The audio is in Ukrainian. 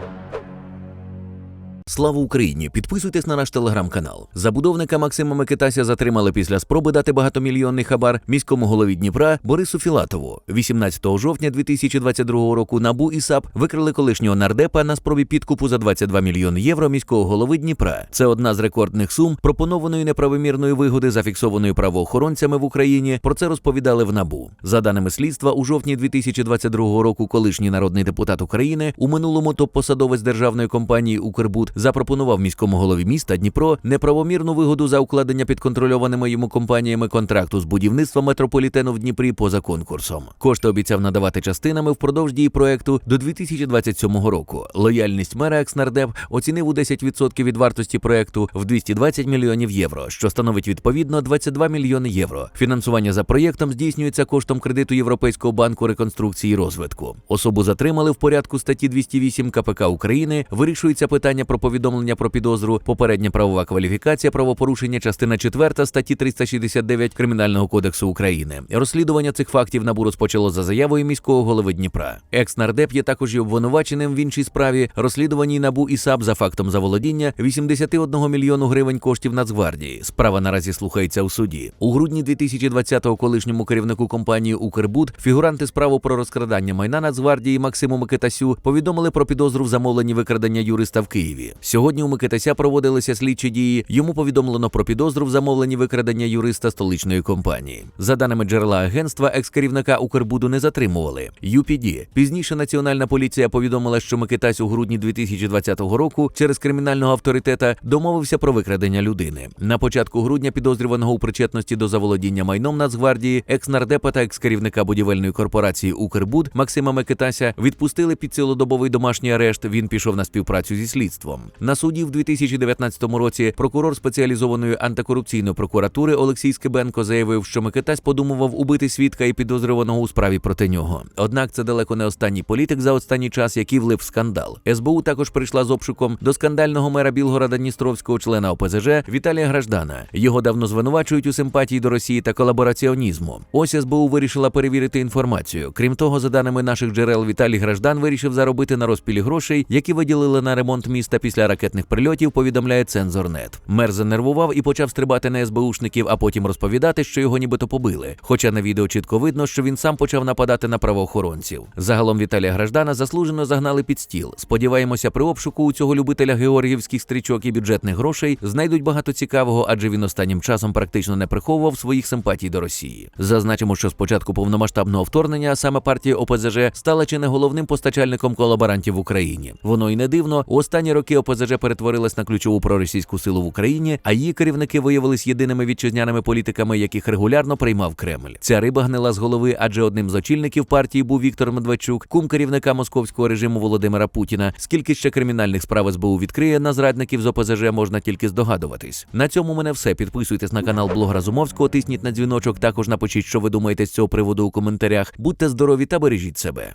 thank you Слава Україні! Підписуйтесь на наш телеграм-канал. Забудовника Максима Микитася затримали після спроби дати багатомільйонний хабар міському голові Дніпра Борису Філатову. 18 жовтня 2022 року НАБУ і САП викрили колишнього нардепа на спробі підкупу за 22 мільйони євро міського голови Дніпра. Це одна з рекордних сум пропонованої неправомірної вигоди, зафіксованої правоохоронцями в Україні. Про це розповідали в НАБУ. За даними слідства, у жовтні 2022 року колишній народний депутат України у минулому топ-посадовець державної компанії Укрбуд запропонував міському голові міста Дніпро неправомірну вигоду за укладення підконтрольованими йому компаніями контракту з будівництва метрополітену в Дніпрі поза конкурсом. Кошти обіцяв надавати частинами впродовж дії проекту до 2027 року. Лояльність мера екснардеп оцінив у 10% від вартості проекту в 220 мільйонів євро, що становить відповідно 22 мільйони євро. Фінансування за проєктом здійснюється коштом кредиту Європейського банку реконструкції і розвитку. Особу затримали в порядку статті 208 КПК України. Вирішується питання про повідомлення про підозру, попередня правова кваліфікація правопорушення, частина 4 статті 369 Кримінального кодексу України. Розслідування цих фактів набу розпочало за заявою міського голови Дніпра. Екс-нардеп є також і обвинуваченим в іншій справі, розслідуваній набу і САП за фактом заволодіння 81 мільйону гривень коштів Нацгвардії. Справа наразі слухається у суді. У грудні 2020-го колишньому керівнику компанії Укрбуд фігуранти справу про розкрадання майна Нацгвардії Максиму Микитасю повідомили про підозру в замовленні викрадення юриста в Києві. Сьогодні у Микитася проводилися слідчі дії. Йому повідомлено про підозру в замовленні викрадення юриста столичної компанії. За даними джерела агентства, екс-керівника Укрбуду не затримували. UPD. Пізніше національна поліція повідомила, що Микитась у грудні 2020 року через кримінального авторитета домовився про викрадення людини. На початку грудня підозрюваного у причетності до заволодіння майном Нацгвардії, екс-нардепа та екс-керівника будівельної корпорації Укрбуд Максима Микитася відпустили під цілодобовий домашній арешт. Він пішов на співпрацю зі слідством. На суді в 2019 році прокурор спеціалізованої антикорупційної прокуратури Олексій Скибенко заявив, що Микитась подумував убити свідка і підозрюваного у справі проти нього. Однак це далеко не останній політик за останній час, який влив в скандал. СБУ також прийшла з обшуком до скандального мера Білгорода Дністровського члена ОПЗЖ Віталія Граждана. Його давно звинувачують у симпатії до Росії та колабораціонізму. Ось СБУ вирішила перевірити інформацію. Крім того, за даними наших джерел, Віталій Граждан вирішив заробити на розпілі грошей, які виділили на ремонт міста після ракетних прильотів. Повідомляє цензорнет. Мер занервував і почав стрибати на СБУшників, а потім розповідати, що його нібито побили. Хоча на відео чітко видно, що він сам почав нападати на правоохоронців. Загалом Віталія Граждана заслужено загнали під стіл. Сподіваємося, при обшуку у цього любителя георгіївських стрічок і бюджетних грошей знайдуть багато цікавого, адже він останнім часом практично не приховував своїх симпатій до Росії. Зазначимо, що з початку повномасштабного вторгнення саме партія ОПЗЖ стала чи не головним постачальником колаборантів в Україні. Воно і не дивно. У останні роки ОПЗЖ перетворилась на ключову проросійську силу в Україні, а її керівники виявились єдиними вітчизняними політиками, яких регулярно приймав Кремль. Ця риба гнила з голови, адже одним з очільників партії був Віктор Медведчук, кум керівника московського режиму Володимира Путіна. Скільки ще кримінальних справ СБУ відкриє на зрадників з ОПЗЖ, можна тільки здогадуватись. На цьому мене все. Підписуйтесь на канал Блог Разумовського, тисніть на дзвіночок. Також напишіть, що ви думаєте з цього приводу у коментарях. Будьте здорові та бережіть себе.